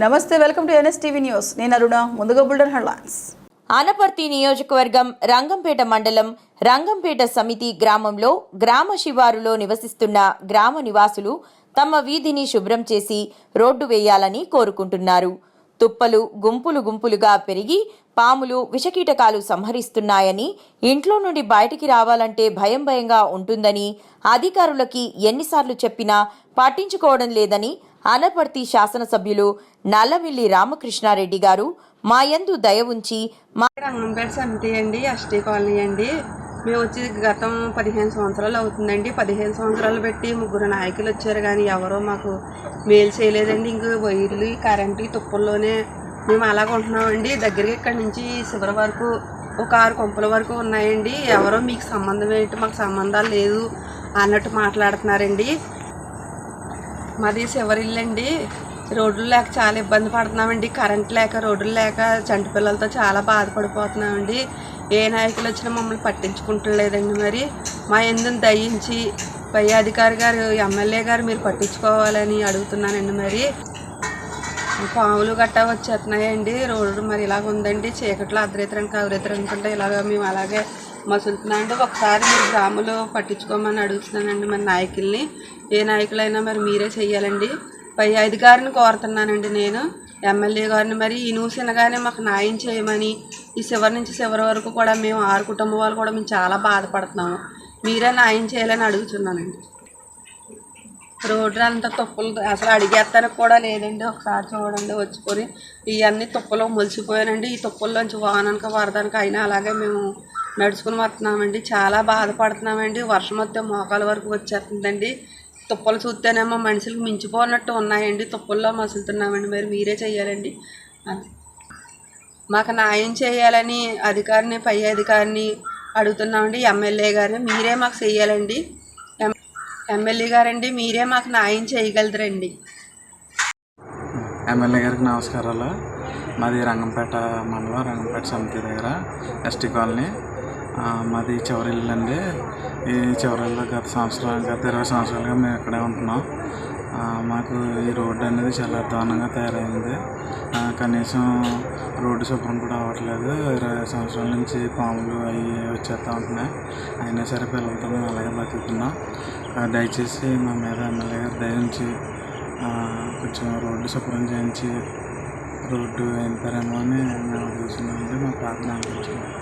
నమస్తే welcome to NSTV news. నేను అరుణ ముందుగా బుల్డన్ హెడ్లైన్స్. ఆనపర్తి నియోజకవర్గం రంగంపేట మండలం రంగంపేట సమితి గ్రామంలో గ్రామ శివారులో నివసిస్తున్న గ్రామ నివాసులు తమ వీధిని శుభ్రం చేసి రోడ్డు వేయాలని కోరుకుంటున్నారు. తుప్పలు గుంపులు గుంపులుగా పెరిగి పాములు విషకీటకాలు సంహరిస్తున్నాయని ఇంట్లో నుండి బయటికి రావాలంటే భయం భయంగా ఉంటుందని అధికారులకి ఎన్నిసార్లు చెప్పినా పట్టించుకోవడం లేదని అనపర్తి శాసనసభ్యులు నల్లమిల్లి రామకృష్ణారెడ్డి గారు మాయందు దయ ఉంచి మా రంగంపేట సమితి అండి ఎస్టీ కాలనీ అండి. మేము వచ్చి గతం పదిహేను సంవత్సరాలు అవుతుందండి. పదిహేను సంవత్సరాలు పెట్టి ముగ్గురు నాయకులు వచ్చారు కానీ ఎవరో మాకు మేలు చేయలేదండి. ఇంక వైర్లు కరెంటు తుప్పల్లోనే మేము అలాగ ఉంటున్నామండి. దగ్గరికి ఇక్కడ నుంచి శివరి వరకు ఒక ఆరు కొంపల వరకు ఉన్నాయండి. ఎవరో మీకు సంబంధం ఏంటి మాకు సంబంధాలు లేదు అన్నట్టు మాట్లాడుతున్నారండి. మాది శివరిల్లండి రోడ్లు లేక చాలా ఇబ్బంది పడుతున్నామండి. కరెంట్ లేక రోడ్లు లేక చంటి పిల్లలతో చాలా బాధపడిపోతున్నామండి. ఏ నాయకులు వచ్చినా మమ్మల్ని పట్టించుకుంటలేదండి మరి. మా ఎందుని దయించి పై అధికారి గారు ఎమ్మెల్యే గారు మీరు పట్టించుకోవాలని అడుగుతున్నానండి మరి. పాములు గట్టా వచ్చేస్తున్నాయండి. రోడ్డు మరి ఇలాగ ఉందండి చీకట్లో అర్ధరేతరానికి అవరేతరం అనుకుంటే ఇలాగ మేము అలాగే మసులుతున్నామండి ఒకసారి మీరు గ్రాములు పట్టించుకోమని అడుగుతున్నానండి మన నాయకుల్ని. ఏ నాయకులైనా మరి మీరే చెయ్యాలండి. పై అధికారిని కోరుతున్నానండి నేను. ఎమ్మెల్యే గారిని మరి ఈ న్యూస్ వినగానే మాకు న్యాయం చేయమని ఈ చివరి నుంచి చివరి వరకు కూడా మేము ఆరు కుటుంబం వాళ్ళు కూడా మేము చాలా బాధపడుతున్నాము. మీరే న్యాయం చేయాలని అడుగుతున్నానండి. రోడ్డు అంతా తుప్పలు అసలు అడిగేస్తానికి కూడా లేదండి. ఒకసారి చూడండి వచ్చుకొని ఇవన్నీ తుప్పలు మొలిచిపోయానండి. ఈ తుప్పల్లోంచి వానానికి వరదానికి అయినా అలాగే మేము నడుచుకుని వస్తున్నామండి. చాలా బాధపడుతున్నామండి. వర్షం వస్తే మోకాల వరకు వచ్చేస్తుందండి. తుప్పలు చూస్తేనేమో మనుషులకు మించిపోనట్టు ఉన్నాయండి. తుప్పల్లో మసులుతున్నామండి. మరి మీరే చెయ్యాలండి. అది. మాకు న్యాయం చేయాలని అధికారిని పై అధికారిని అడుగుతున్నామండి. ఎమ్మెల్యే గారిని. మీరే మాకు చెయ్యాలండి. ఎమ్మెల్యే గారండి మీరే మాకు న్యాయం చేయగలరండి. ఎమ్మెల్యే గారికి నమస్కారాలు. మాది రంగంపేట మండలం రంగంపేట సమితి దగ్గర ఎస్టీ కాలనీ. మాది చివరిల్లు అండి. ఈ చివరిల్లు గత సంవత్సరాలు గత ఇరవై సంవత్సరాలుగా మేము ఇక్కడే ఉంటున్నాం. మాకు ఈ రోడ్డు అనేది చాలా దారుణంగా తయారైంది. కనీసం రోడ్డు శుభ్రం కూడా అవ్వట్లేదు. ఇరవై సంవత్సరాల నుంచి పాములు అవి వచ్చేస్తూ ఉంటున్నాయి. అయినా సరే పిల్లలతో మేము అలాగే బతుకుతున్నాం. దయచేసి మా మీద ఎమ్మెల్యే గారు దయించి కొంచెం రోడ్డు శుభ్రం చేయించి రోడ్డు వేయించారేమో అని మేము అడుగుతున్నామండి. మా ప్రార్థన అనిపించింది